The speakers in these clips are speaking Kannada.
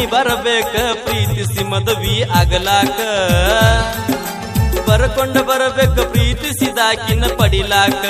ಹಣಿ ಬರಬೇಕ ಪ್ರೀತಿಸಿ ಮದುವಿ ಆಗಲಾಕ. ಬರಕೊಂಡ ಬರಬೇಕ ಪ್ರೀತಿಸಿದಾಕಿನ ಪಡಿಲಾಕ.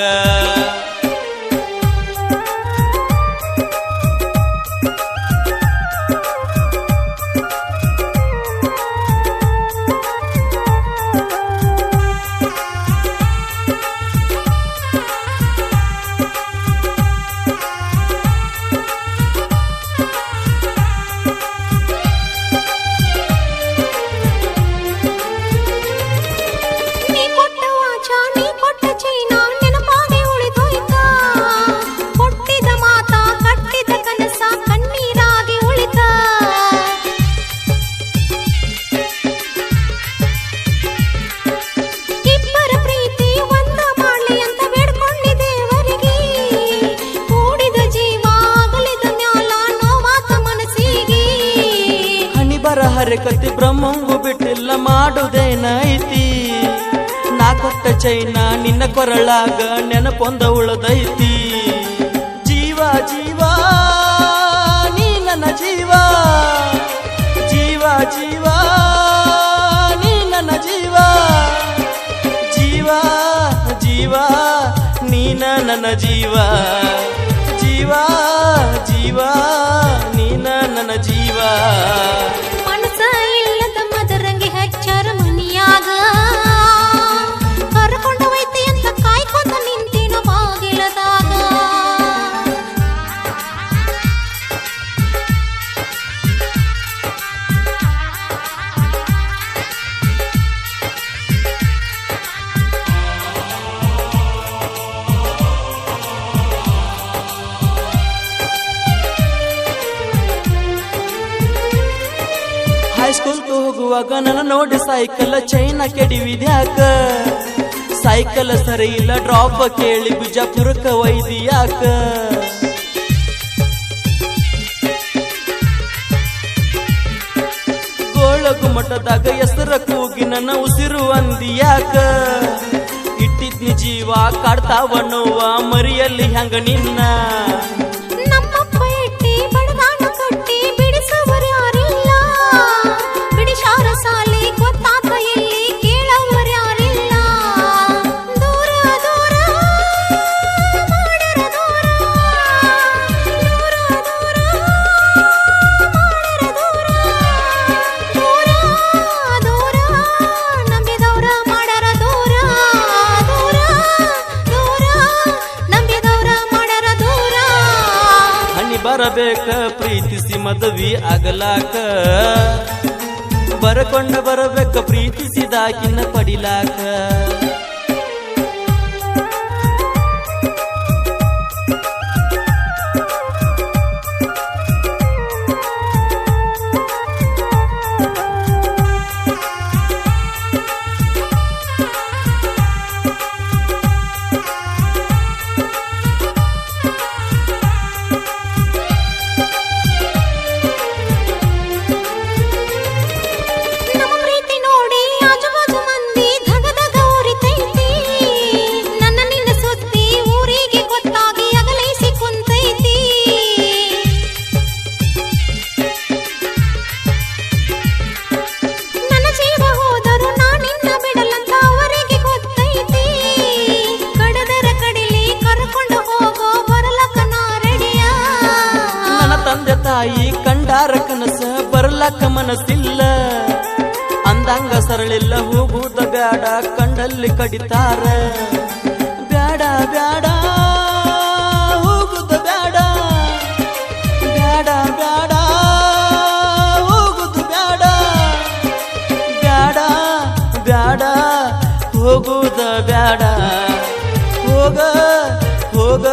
ಹಣಿ ಹರಕತಿ ಬ್ರಹ್ಮಂಗು ಬಿಟ್ಟಿಲ್ಲ ಮಾಡುದೇನೈತಿ ನಾ ಕೊಟ್ಟ ಚೈನ, ನಿನ್ನ ಕೊರಳಾಗ ನೆನಪೊಂದ ಉಳದೈತಿ. ಜೀವ ಜೀವ, ನೀ ನನ್ನ ಜೀವ. ಜೀವ ಜೀವ, ನೀ ನನ್ನ ಜೀವ. ಜೀವ ಜೀವ, ನೀನ ನನ್ನ ಜೀವ. ಜೀವ ಜೀವ ಹೈಸ್ಕೂಲ್ ಹೋಗುವಾಗ ನನ್ನ ನೋಡಿ ಸೈಕಲ್ ಚೈನ ಕೆಡಿವಿದ್ಯಾಕ ಸೈಕಲ್ ಸರಿ ಇಲ್ಲ ಡ್ರಾಪ್ ಕೇಳಿ ಬಿಜಾಪುರಕ್ಕ ಒಯ್ದಿಯಾಕ ಗೋಳಗು ಮಠದಾಗ ಹೆಸರ ಕೂಗಿ ನನ್ನ ಉಸಿರು ಅಂದಿಯಾಕ ಇಟ್ಟಿದ್ನಿ ಜೀವ, ಕಾಡ್ತಾವ ನೋವ, ಮರಿಯಲ್ಲಿ ಹೆಂಗ ನಿನ್ನ? ಬರಬೇಕ ಪ್ರೀತಿಸಿ ಮದುವೆ ಆಗಲಾಕ. ಬರಕೊಂಡ ಬರಬೇಕ ಪ್ರೀತಿಸಿದಾಗಿನ ಪಡಿಲಾಕ. ತಂದೆ ತಾಯಿ ಕಂಡಾರ ಕನಸ ಬರ್ಲಾಕ ಮನಸ್ಸಿಲ್ಲ. ಅಂದಂಗ ಸರಳಿಲ್ಲ, ಹೋಗುದ ಬ್ಯಾಡ ಕಂಡಲ್ಲಿ ಕಡಿತಾರ. ಬ್ಯಾಡ ಬ್ಯಾಡ, ಹೋಗುದ ಬ್ಯಾಡ. ಬ್ಯಾಡ ಬ್ಯಾಡ, ಹೋಗುದು ಬ್ಯಾಡ. ಬ್ಯಾಡ ಬ್ಯಾಡ, ಹೋಗುದ ಬ್ಯಾಡ. ಹೋಗ ಹೋಗ